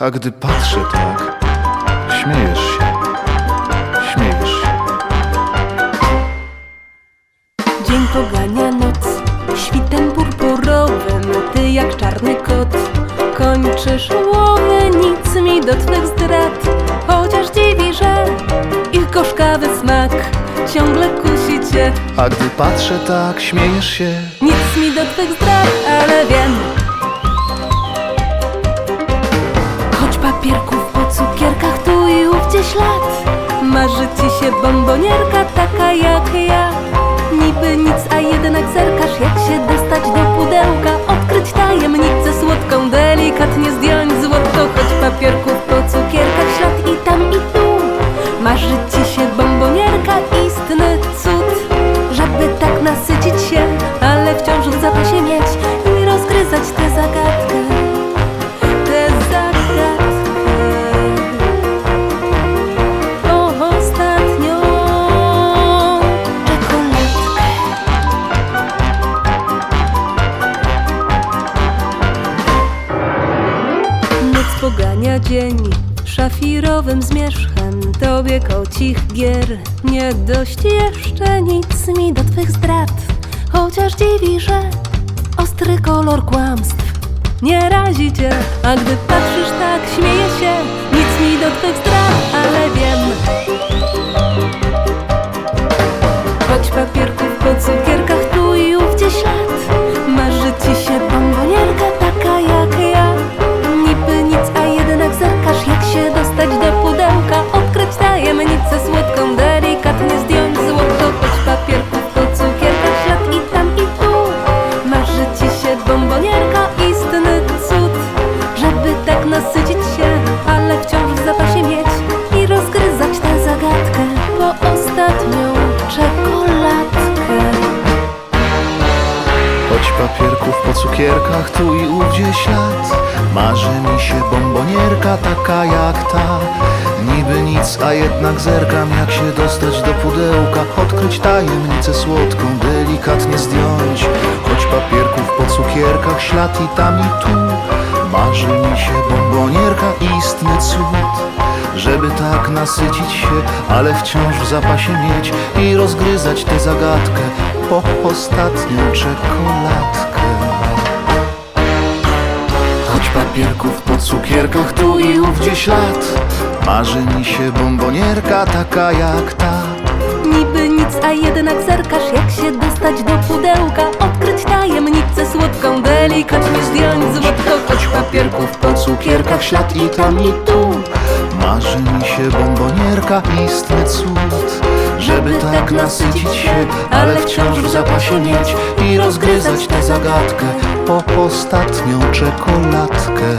A gdy patrzę tak, śmiejesz się, śmiejesz się. Dzień pogania noc świtem purpurowym Ty jak czarny kot kończysz łowy Nic mi do twych zdrad Chociaż dziwi, że ich gorzkawy smak Ciągle kusi cię A gdy patrzę tak, śmiejesz się. Nic mi do twych zdrad, ale wiem Marzy ci się bombonierka taka jak ja? Niby nic, a jednak zerkasz jak się dostać do pudełka? Odkryć tajemnicę słodką, delikatnie zdjąć złotko Choć papierków po cukierkach ślad i tam i tu. Marzy ci się bombonierka, istny cud Żeby tak nasycić się, ale wciąż w zapasie mieć I rozgryzać tę zagadkę dzień szafirowym zmierzchem. Tobie kocich gier Nie dość jeszcze nic mi do twych zdrad. Chociaż dziwi, że ostry kolor kłamstw Nie razi cię, a gdy patrzysz tak śmieje się Nic mi do twych zdrad, ale wiem papierków po cukierkach tu i ówdzie ślad. Marzy mi się bombonierka taka jak ta. Niby nic, a jednak zerkam jak się dostać do pudełka. Odkryć tajemnicę słodką, delikatnie zdjąć. Choć papierków po cukierkach ślad i tam i tu. Marzy mi się bombonierka, istny cud żeby tak nasycić się, ale wciąż w zapasie mieć i rozgryzać tę zagadkę po ostatnią czekoladkę. Choć papierków po cukierkach tu i ówdzie ślad, marzy mi się bombonierka taka jak ta. Niby nic, a jednak zerkasz jak się dostać do pudełka Odkryć tajemnicę słodką, delikatnie zdjąć złotko Choć papierków po cukierkach ślad i tam i tu, marzy mi się bombonierka, istny cud. Żeby tak nasycić się, ale wciąż w zapasie mieć i rozgryzać tę zagadkę po ostatnią czekoladkę.